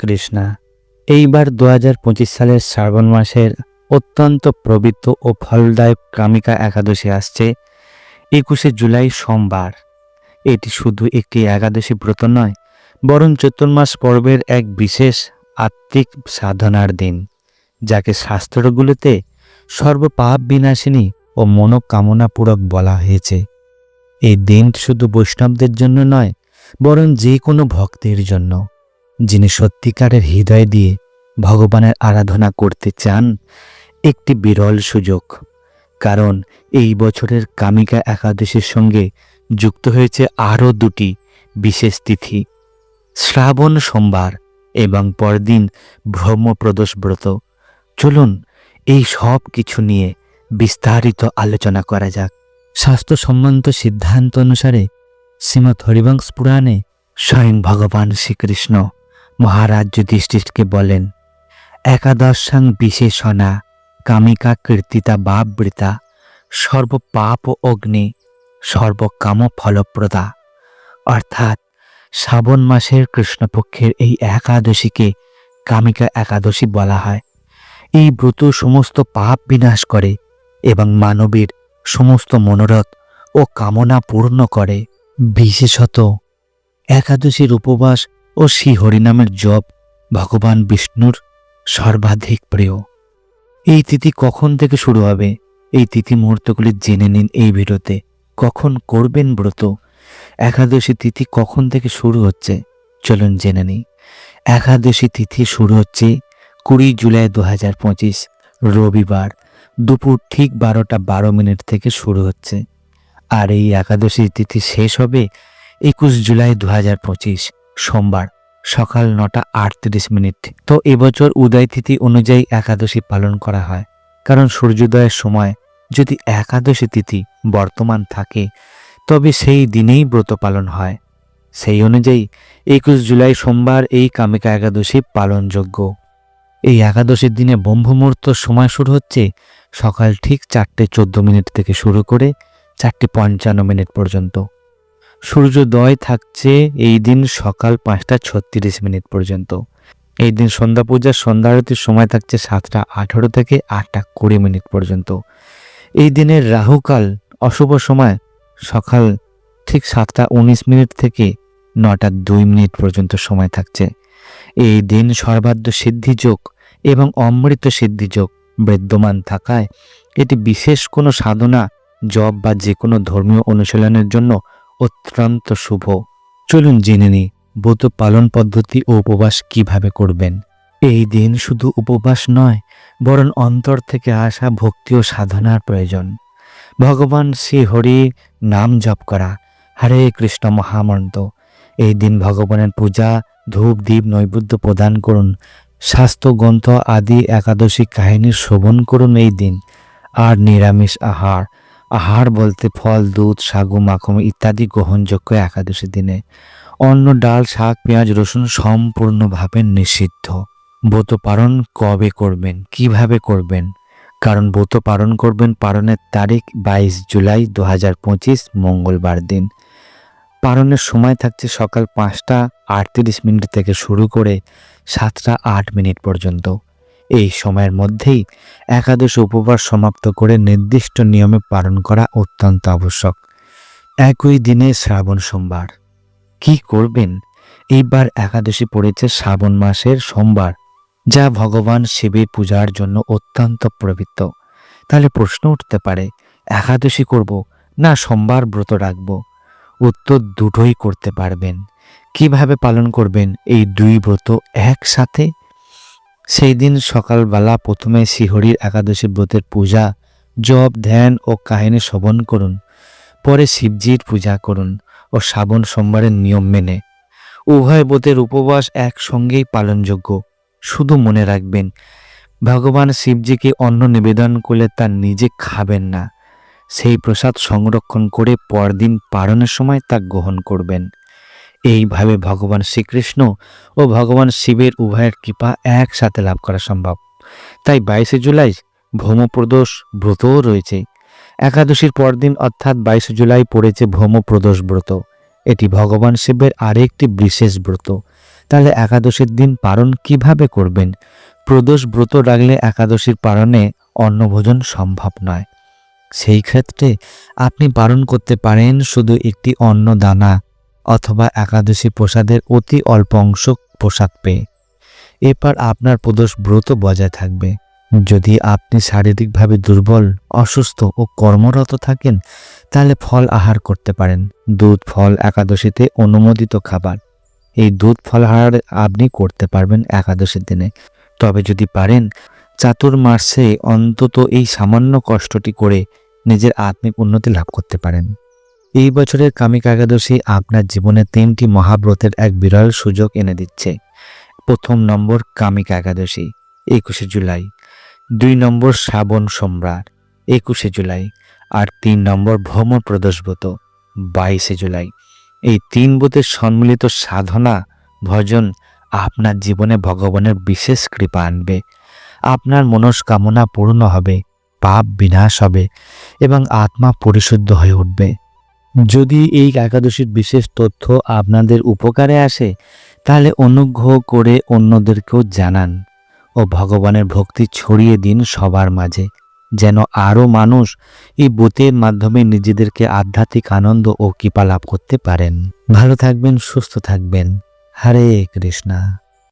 কৃষ্ণা, এইবার দু হাজার পঁচিশ সালের শ্রাবণ মাসের অত্যন্ত পবিত্র ও ফলদায়ক কামিকা একাদশী আসছে, একুশে জুলাই সোমবার। এটি শুধু একটি একাদশী ব্রত নয়, বরং চতুর্মাস পর্বের এক বিশেষ আত্মিক সাধনার দিন, যাকে শাস্ত্রগুলোতে সর্বপাপ বিনাশিনী ও মনোকামনাপূরক বলা হয়েছে। এই দিন শুধু বৈষ্ণবদের জন্য নয়, বরং যে কোনো ভক্তের জন্য। যিনি সত্যিকারের হৃদয় দিয়ে ভগবানের আরাধনা করতে চান, একটি বিরল সুযোগ। কারণ এই বছরের কামিকা একাদশীর সঙ্গে যুক্ত হয়েছে আরও দুটি বিশেষ তিথি, শ্রাবণ সোমবার এবং পরদিন ব্রহ্মপ্রদোষ ব্রত। চলুন এই সব কিছু নিয়ে বিস্তারিত আলোচনা করা যাক। স্বাস্থ্য সম্বন্ধ সিদ্ধান্ত অনুসারে শ্রীমৎ হরিবংশ পুরাণে স্বয়ং ভগবান শ্রীকৃষ্ণ মহারাজ যুধিষ্ঠিরকে বলেন, একাদশাং বিশেষণা কামিকা কীর্তিতা বাবৃতা সর্বপাপ অগ্নি সর্বকাম ফলপ্রদা। অর্থাৎ শ্রাবণ মাসের কৃষ্ণপক্ষের এই একাদশীকে কামিকা একাদশী বলা হয়। এই ব্রত সমস্ত পাপ বিনাশ করে এবং মানবীর সমস্ত মনোরথ ও কামনা পূর্ণ করে। বিশেষত একাদশীর উপবাস ও শ্রী হরিনামের জপ ভগবান বিষ্ণুর সর্বাধিক প্রিয়। এই তিথি কখন থেকে শুরু হবে? এই তিথি মুহূর্তগুলি জেনে নিন এই ভিডিওতে। কখন করবেন ব্রত? একাদশী তিথি কখন থেকে শুরু হচ্ছে? চলুন জেনে নিই। একাদশী তিথি শুরু হচ্ছে কুড়ি জুলাই দু হাজার পঁচিশ, রবিবার, দুপুর ঠিক বারোটা বারো মিনিট থেকে শুরু হচ্ছে। আর এই একাদশী তিথি শেষ হবে একুশ জুলাই দু হাজার পঁচিশ সোমবার, সকাল নটা আটত্রিশ মিনিট। তো এবছর উদয় তিথি অনুযায়ী একাদশী পালন করা হয়। কারণ সূর্যোদয়ের সময় যদি একাদশী তিথি বর্তমান থাকে, তবে সেই দিনেই ব্রত পালন হয়। সেই অনুযায়ী একুশ জুলাই সোমবার এই কামিকা একাদশী পালনযোগ্য। এই একাদশীর দিনে ব্রহ্মমুহূর্ত সময় শুরু হচ্ছে সকাল ঠিক চারটে চোদ্দ মিনিট থেকে শুরু করে চারটে পঞ্চান্ন মিনিট পর্যন্ত। সূর্যোদয় থাকছে এই দিন সকাল পাঁচটা ছত্রিশ মিনিট পর্যন্ত। এই দিন সন্ধ্যা পূজার সন্ধ্যা আরতির সময় থাকছে সাতটা আঠারো থেকে আটটা কুড়ি মিনিট পর্যন্ত। এই দিনের রাহুকাল অশুভ সময় সকাল ঠিক সাতটা উনিশ মিনিট থেকে নটা দুই মিনিট পর্যন্ত সময় থাকছে। এই দিন সর্বাধ্য সিদ্ধিযোগ এবং অমৃত সিদ্ধিযোগ বিদ্যমান থাকায় এটি বিশেষ কোনো সাধনা জব বা যে কোনো ধর্মীয় অনুশীলনের জন্য অত্যন্ত শুভ। চলুন জেনে নিই ব্রত পালন পদ্ধতি ও উপবাস কীভাবে করবেন। এই দিন শুধু উপবাস নয়, বরং অন্তর থেকে আসা ভক্তি ও সাধনার প্রয়োজন। ভগবান শ্রী হরি নাম জপ করা, হরে কৃষ্ণ মহামন্ত্র এই দিন ভগবানের পূজা, ধূপ দ্বীপ নৈবেদ্য প্রদান করুন। স্বাস্থ্য, গ্রন্থ আদি একাদশী কাহিনী শ্রবণ করুন এই দিন। আর নিরামিষ আহার আহার বলতে ফল, দুধ সাগু মাখন ইত্যাদি গ্রহণযোগ্য একাদশী দিনে। অন্ন, ডাল, শাক, পেঁয়াজ, রসুন সম্পূর্ণভাবে নিষিদ্ধ। ব্রত পালন কবে করবেন? কীভাবে করবেন? কারণ ব্রত পালন করবেন পালনের তারিখ বাইশ জুলাই দু হাজার পঁচিশ, মঙ্গলবার দিন। পালনের সময় থাকছে সকাল পাঁচটা আটত্রিশ মিনিট থেকে শুরু করে সাতটা আট মিনিট পর্যন্ত। এই সময়ের মধ্যেই একাদশ উপবাস সমাপ্ত করে নির্দিষ্ট নিয়মে পালন করা অত্যন্ত আবশ্যক। একই দিনে শ্রাবণ সোমবার। কি করবেন? এইবার একাদশী পড়েছে শ্রাবণ মাসের সোমবার, যা ভগবান শিবের পূজার জন্য অত্যন্ত প্রবৃত্ত তাহলে প্রশ্ন উঠতে পারে, একাদশী করব না সোমবার ব্রত রাখব? উত্তর দুটোই করতে পারবেন। কীভাবে পালন করবেন এই দুই ব্রত একসাথে? সেই দিন সকালবেলা প্রথমে শিহরির একাদশী ব্রতের পূজা, জপ, ধ্যান ও কাহিনী শ্রবণ করুন। পরে শিবজির পূজা করুন ও শ্রাবণ সোমবারের নিয়ম মেনে। উভয় ব্রতের উপবাস একসঙ্গেই পালনযোগ্য। শুধু মনে রাখবেন, ভগবান শিবজিকে অন্ন নিবেদন করলে তা নিজে খাবেন না। সেই প্রসাদ সংরক্ষণ করে পরদিন পালনের সময় তা গ্রহণ করবেন। এইভাবে ভগবান শ্রীকৃষ্ণ ও ভগবান শিবের উভয়ের কৃপা একসাথে লাভ করা সম্ভব। তাই বাইশে জুলাই ভৌমপ্রদোষ ব্রতও রয়েছে। একাদশীর পরদিন অর্থাৎ বাইশে জুলাই পড়েছে ভৌমপ্রদোষ ব্রত। এটি ভগবান শিবের আরেকটি বিশেষ ব্রত। তাহলে একাদশীর দিন পালন কীভাবে করবেন? প্রদোষ ব্রত রাখলে একাদশীর পালনে অন্নভোজন সম্ভব নয়। সেই ক্ষেত্রে আপনি পালন করতে পারেন শুধু একটি অন্ন দানা অথবা একাদশী প্রসাদের অতি অল্প অংশ প্রসাদ পেয়ে। এরপর আপনার প্রদোষ ব্রত বজায় থাকবে। যদি আপনি শারীরিকভাবে দুর্বল, অসুস্থ ও কর্মরত থাকেন, তাহলে ফল আহার করতে পারেন। দুধ, ফল একাদশীতে অনুমোদিত খাবার। এই দুধ, ফল আহার আপনি করতে পারবেন একাদশীর দিনে। তবে যদি পারেন, চাতুর্মাসে অন্তত এই সামান্য কষ্টটি করে নিজের আত্মিক উন্নতি লাভ করতে পারেন। এই বছরের কামিকা একাদশী আপনার জীবনে তিনটি মহাব্রতের এক বিরল সুযোগ এনে দিচ্ছে। প্রথম নম্বর কামিকা একাদশী, একুশে জুলাই। দুই নম্বর শ্রাবণ সম্রাট একুশে জুলাই। আর তিন নম্বর ভ্রমণ প্রদোষব্রত, বাইশে জুলাই। এই তিন ব্রতের সম্মিলিত সাধনা, ভজন আপনার জীবনে ভগবানের বিশেষ কৃপা আনবে। আপনার মনস্কামনা পূর্ণ হবে, পাপ বিনাশ হবে এবং আত্মা পরিশুদ্ধ হয়ে উঠবে। যদি এই একাদশীর বিশেষ তথ্য আপনাদের উপকারে আসে, তাহলে অনুগ্রহ করে অন্যদেরকেও জানান ও ভগবানের ভক্তি ছড়িয়ে দিন সবার মাঝে, যেন আরও মানুষ এই বুতের মাধ্যমে নিজেদেরকে আধ্যাত্মিক আনন্দ ও কৃপা লাভ করতে পারেন। ভালো থাকবেন, সুস্থ থাকবেন। হরে কৃষ্ণা।